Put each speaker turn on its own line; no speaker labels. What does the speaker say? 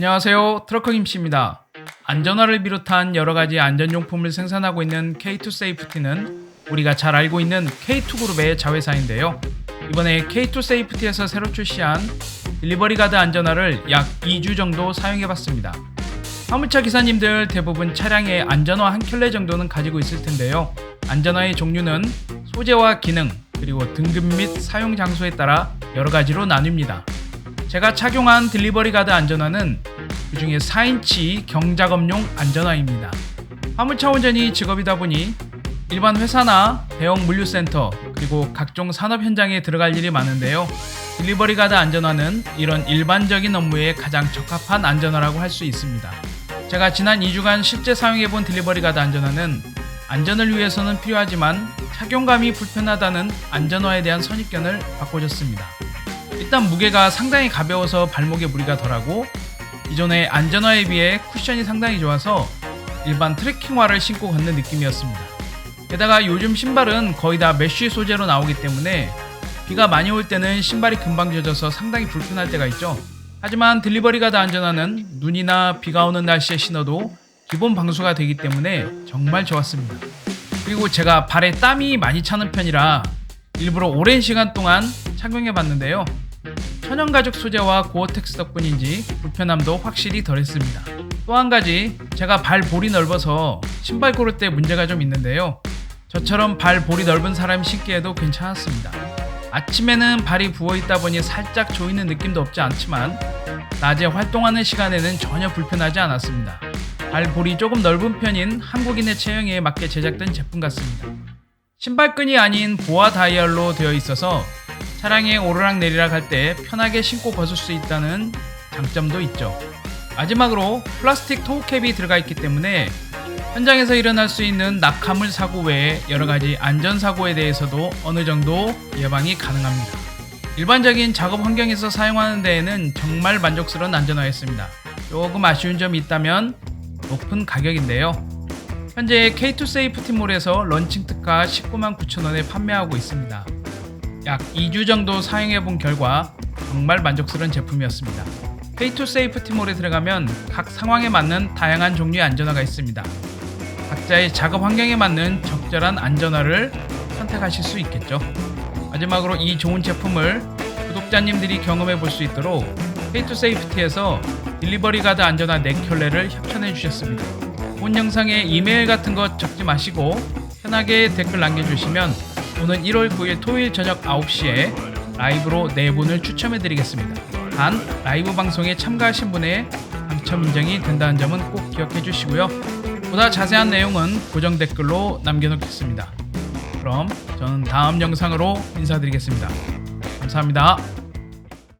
안녕하세요. 트러커 김씨입니다. 안전화를 비롯한 여러 가지 안전용품을 생산하고 있는 K2 세이프티는 우리가 잘 알고 있는 K2 그룹의 자회사인데요. 이번에 K2 세이프티에서 새로 출시한 딜리버리 가드 안전화를 약 2주 정도 사용해 봤습니다. 화물차 기사님들 대부분 차량에 안전화 한 켤레 정도는 가지고 있을 텐데요. 안전화의 종류는 소재와 기능, 그리고 등급 및 사용 장소에 따라 여러 가지로 나뉩니다. 제가 착용한 딜리버리 가드 안전화는 그 중에 4인치 경작업용 안전화입니다. 화물차 운전이 직업이다 보니 일반 회사나 대형 물류센터 그리고 각종 산업 현장에 들어갈 일이 많은데요. 딜리버리 가드 안전화는 이런 일반적인 업무에 가장 적합한 안전화라고 할 수 있습니다. 제가 지난 2주간 실제 사용해본 딜리버리 가드 안전화는 안전을 위해서는 필요하지만 착용감이 불편하다는 안전화에 대한 선입견을 바꿔줬습니다. 일단 무게가 상당히 가벼워서 발목에 무리가 덜하고 이전의 안전화에 비해 쿠션이 상당히 좋아서 일반 트레킹화를 신고 걷는 느낌이었습니다. 게다가 요즘 신발은 거의 다 메쉬 소재로 나오기 때문에 비가 많이 올 때는 신발이 금방 젖어서 상당히 불편할 때가 있죠. 하지만 딜리버리 가드 안전화는 눈이나 비가 오는 날씨에 신어도 기본 방수가 되기 때문에 정말 좋았습니다. 그리고 제가 발에 땀이 많이 차는 편이라 일부러 오랜 시간 동안 착용해 봤는데요. 천연 가죽 소재와 고어텍스 덕분인지 불편함도 확실히 덜했습니다. 또 한 가지 제가 발 볼이 넓어서 신발 고를 때 문제가 좀 있는데요. 저처럼 발 볼이 넓은 사람이 신기에도 괜찮았습니다. 아침에는 발이 부어 있다 보니 살짝 조이는 느낌도 없지 않지만 낮에 활동하는 시간에는 전혀 불편하지 않았습니다. 발 볼이 조금 넓은 편인 한국인의 체형에 맞게 제작된 제품 같습니다. 신발끈이 아닌 보아 다이얼로 되어 있어서 차량에 오르락 내리락 할 때 편하게 신고 벗을 수 있다는 장점도 있죠. 마지막으로 플라스틱 토우캡이 들어가 있기 때문에 현장에서 일어날 수 있는 낙하물 사고 외에 여러 가지 안전 사고에 대해서도 어느 정도 예방이 가능합니다. 일반적인 작업 환경에서 사용하는 데에는 정말 만족스러운 안전화였습니다. 조금 아쉬운 점이 있다면 높은 가격인데요. 현재 K2 세이프티몰에서 런칭 특가 19만 9천원에 판매하고 있습니다. 약 2주 정도 사용해 본 결과 정말 만족스러운 제품이었습니다. K2 세이프티 몰에 들어가면 각 상황에 맞는 다양한 종류의 안전화가 있습니다. 각자의 작업 환경에 맞는 적절한 안전화를 선택하실 수 있겠죠. 마지막으로 이 좋은 제품을 구독자님들이 경험해 볼 수 있도록 K2 세이프티에서 딜리버리 가드 안전화 4켤레를 협찬해 주셨습니다. 본 영상에 이메일 같은 거 적지 마시고 편하게 댓글 남겨주시면 오는 1월 9일 토요일 저녁 9시에 라이브로 4분을 추첨해 드리겠습니다. 단 라이브 방송에 참가하신 분의 당첨 인정이 된다는 점은 꼭 기억해 주시고요. 보다 자세한 내용은 고정 댓글로 남겨놓겠습니다. 그럼 저는 다음 영상으로 인사드리겠습니다. 감사합니다.